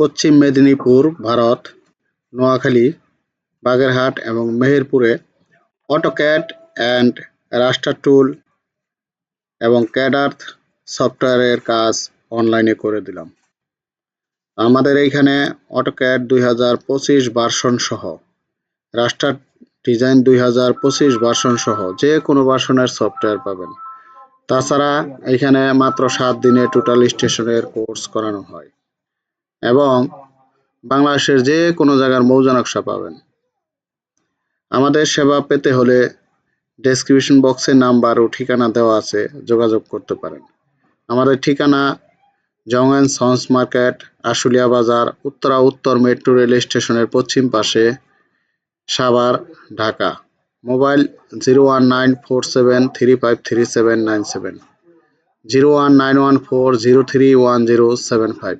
পশ্চিম মেদিনীপুর, ভারত, নোয়াখালী, বাগেরহাট এবং মেহেরপুরে AutoCAD and রাস্টার টুল এবং ক্যাডার্থ সফটওয়্যারের কাজ অনলাইনে করে দিলাম। আমাদের এইখানে অটোক্যাড দুই হাজার পঁচিশ ভার্সন সহ রাস্টার ডিজাইন দুই হাজার পঁচিশ ভার্সন সহ যে কোনো ভার্সনের সফটওয়্যার পাবেন। তাছাড়া এখানে মাত্র সাত দিনে টোটাল স্টেশনের কোর্স করানো হয়। এবং বাংলাদেশের যে কোনো জায়গার মৌজা নকশা পাবেন। আমাদের সেবা পেতে হলে ডেসক্রিপশন বক্সে নাম্বার ও ঠিকানা দেওয়া আছে, যোগাযোগ করতে পারেন। আমাদের ঠিকানা জং জংয়েন সন্স মার্কেট, আশুলিয়া বাজার, উত্তরা উত্তর মেট্রো রেল স্টেশনের পশ্চিম পাশে, Savar, Dhaka. Mobile zero one nine four seven three five three seven nine seven. Zero one nine one four zero three one zero seven five.